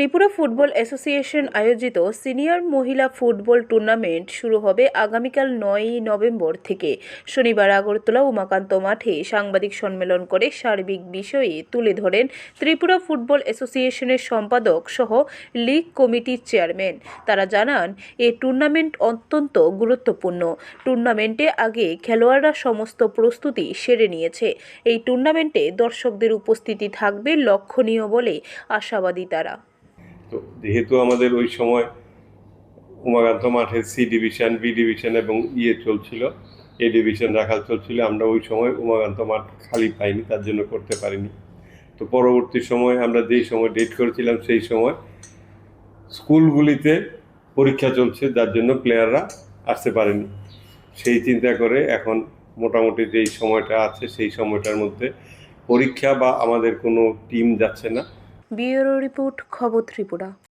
Tripura football association আয়োজিত senior মহিলা football tournament শুরু হবে আগামীকাল নয়ই নভেম্বর থেকে। শনিবার আগরতলা উমাকান্ত মাঠে সাংবাদিক সম্মেলন করে সার্বিক বিষয়ে তুলে ধরেন ত্রিপুরা ফুটবল অ্যাসোসিয়েশনের সম্পাদক সহ লীগ কমিটির চেয়ারম্যান। তারা জানান, এ টুর্নামেন্ট অত্যন্ত গুরুত্বপূর্ণ। টুর্নামেন্টে আগে খেলোয়াড়রা সমস্ত প্রস্তুতি সেরে নিয়েছে। এই টুর্নামেন্টে দর্শকদের উপস্থিতি থাকবে লক্ষণীয় বলে আশাবাদী তারা। তো যেহেতু আমাদের ওই সময় উমাকান্ত মাঠে সি ডিভিশন বি ডিভিশন এবং ইয়ে চলছিল এ ডিভিশন রাখাল চলছিল, আমরা ওই সময় উমাকান্ত মাঠ খালি পাইনি, তার জন্য করতে পারিনি। তো পরবর্তী সময় আমরা যেই সময় ডেট করেছিলাম, সেই সময় স্কুলগুলিতে পরীক্ষা চলছে, যার জন্য প্লেয়াররা আসতে পারেনি। সেই চিন্তা করে এখন মোটামুটি যেই সময়টা আছে, সেই সময়টার মধ্যে পরীক্ষা বা আমাদের কোনো টিম যাচ্ছে না। ব্যুরো রিপোর্ট খবর ত্রিপুরা।